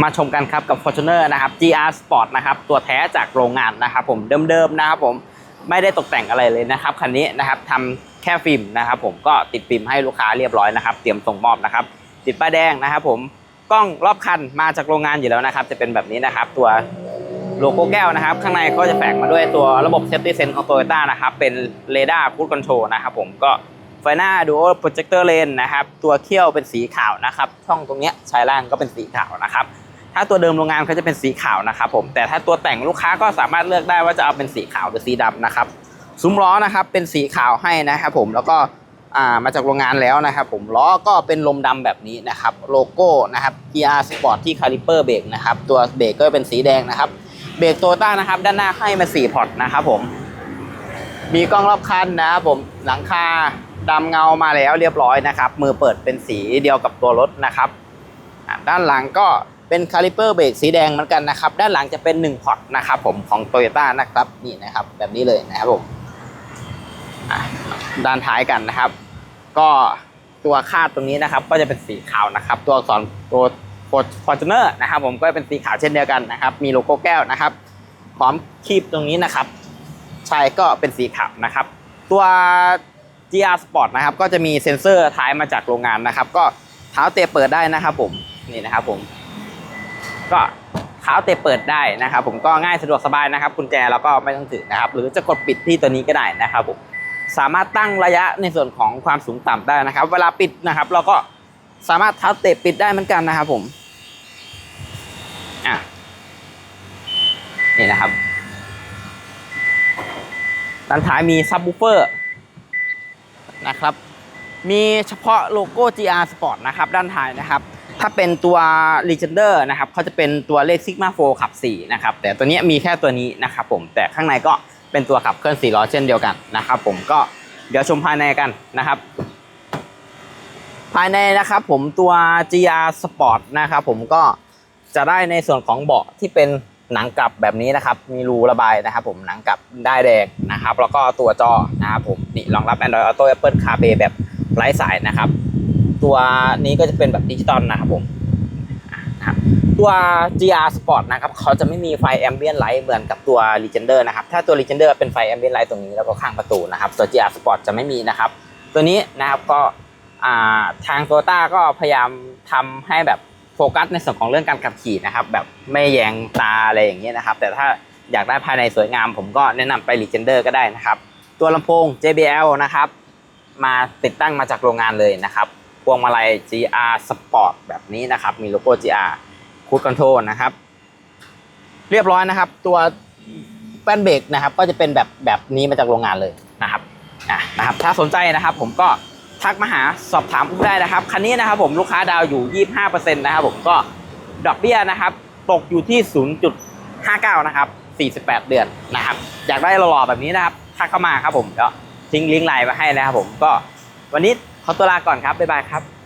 มาชมกันครับกับ Fortuner นะครับ GR Sport นะครับตัวแท้จากโรงงานนะครับผมเดิมๆนะครับผมไม่ได้ตกแต่งอะไรเลยนะครับคันนี้นะครับทำแค่ฟิล์มนะครับผมก็ติดฟิล์มให้ลูกค้าเรียบร้อยนะครับเตรียมส่งมอบนะครับติดป้ายแดงนะครับผมกล้องรอบคันมาจากโรงงานอยู่แล้วนะครับ จะเป็นแบบนี้นะครับ ตัวโลโก้แก้วนะครับ ข้างในก็จะแฝงมาด้วยตัวระบบ Safety Sense ของ Toyota นะครับเป็นเรดาร์ Cruise Control นะครับผมก็ไฟหน้า Dual Projector Lens นนะครับตัวเขี้ยวเป็นสีขาวนะครับช่องตรงนี้ชายล่างก็เป็นสีขาวนะครับ ถ้าตัวเดิมโรงงานเขาจะเป็นสีขาวนะครับผมแต่ถ้าตัวแต่งลูกค้าก็สามารถเลือกได้ว่าจะเอาเป็นสีขาวหรือสีดำนะครับซุ้มล้อนะครับเป็นสีขาวให้นะครับผมแล้วก็อ่ามาจากโรงงานแล้วนะครับผมล้อก็เป็นลมดำแบบนี้นะครับโลโก้นะครับ GR Sport ที่คาลิเปอร์เบรกนะครับตัวเบรกก็เป็นสีแดงนะครับเบรกโตต้านะครับด้านหน้าให้มา4พอร์ตนะครับผมมีกล้องรอบคันนะครับผมหลังคาดำเงามาแล้วเรียบร้อยนะครับ มือเปิดเป็นสีเดียวกับตัวรถนะครับ ด้านหลังก็ เป็นคาลิเปอร์เบรกสีแดงเหมือนกันนะครับ ด้านหลังจะเป็น1พอร์ตนะครับผมของ t o y ยต้านะครับนี่นะครับ แบบนี้เลยนะครับผมด้านท้ายกันนะครับ ก็ตัวคาดตรงนี้นะครับ ก็จะเป็นสีขาวนะครับ ตัวอักษรตัวฟอร์จูเนอร์นะครับ ผมก็เป็นสีขาวเช่นเดียวกันนะครับ มีโลโก้แก้วนะครับพร้อมคีบตรงนี้นะครับใช่ก็เป็นสีขาวนะครับ ตัว GR Sport นะครับ ก็จะมีเซ็นเซอร์ท้ายมาจากโรงงานนะครับ ก็เท้าเตะเปิดได้นะครับผมนี่นะครับผม ก็เท้าเตะเปิดได้นะครับ ผมก็ง่ายสะดวกสบายนะครับกุญแจเราก็ไม่ต้องถือนะครับ หรือจะกดปิดที่ตัวนี้ก็ได้นะครับผมสามารถตั้งระยะในส่วนของความสูงต่ำได้นะครับ เวลาปิดนะครับ เราก็สามารถเท้าเตะปิดได้เหมือนกันนะครับ ผมอะนี่นะครับด้านท้ายมีซับ w ูเฟอร์นะครับ มีเฉพาะโลโก้ GR Sport นะครับ ด้านท้ายนะครับ ถ้าเป็นตัว Legender นะครับเขาจะเป็นตัวเลข Sigma 4ขับ4นะครับแต่ตัวนี้มีแค่ตัวนี้นะครับผมแต่ข้างในก็เป็นตัวขับเคลื่อน4ล้อเช่นเดียวกันนะครับผมก็เดี๋ยวชมภายในกันนะครับ ภายในนะครับผมตัว GR Sport นะครับผมก็จะได้ในส่วนของเบาะที่เป็นหนังกลับแบบนี้นะครับ มีรูระบายนะครับผมหนังกลับได้แดงนะครับ แล้วก็ตัวจอนะครับผมนี่รองรับ Android Auto Apple CarPlay แบบไร้สายนะครับ ตัวนี้ก็จะเป็นแบบดิจิตอลนะครับผมตัว GR Sport นะครับเขาจะไม่มีไฟ Ambient Light เหมือนกับตัว Legender นะครับถ้าตัว Legender เป็นไฟ Ambient Light ตรงนี้แล้วก็ข้างประตูนะครับตัว GR Sport จะไม่มีนะครับ ตัวนี้นะครับก็ทางโตต้าก็พยายามทำให้แบบโฟกัสในส่วนของเรื่องการขับขี่นะครับ แบบไม่แยงตาอะไรอย่างเงี้ยนะครับ แต่ถ้าอยากได้ภายในสวยงาม ผมก็แนะนำไป Legender ก็ได้นะครับ ตัวลำโพง JBL นะครับ มาติดตั้งมาจากโรงงานเลยนะครับ พวงมาลัย GR Sport แบบนี้นะครับ มีโลโก้ GR Cruise Control นะครับ เรียบร้อยนะครับ ตัวแป้นเบรกนะครับ ก็จะเป็นแบบแบบนี้มาจากโรงงานเลยนะครับอะนะครับ ถ้าสนใจนะครับผมก็ทักมาหาสอบถามผมได้นะครับ คันนี้นะครับผมลูกค้าดาวอยู่ 25%นะครับผมก็ดอกเบี้ยนะครับ ตกอยู่ที่ 0.59 นะครับ 48 เดือนนะครับ อยากได้หล่อๆแบบนี้นะครับทักเข้ามาครับผมเดี๋ยวทิ้งลิงก์ไลน์มาให้นะครับผมก็วันนี้ ขอตัวลาก่อนครับบ๊ายบายครับ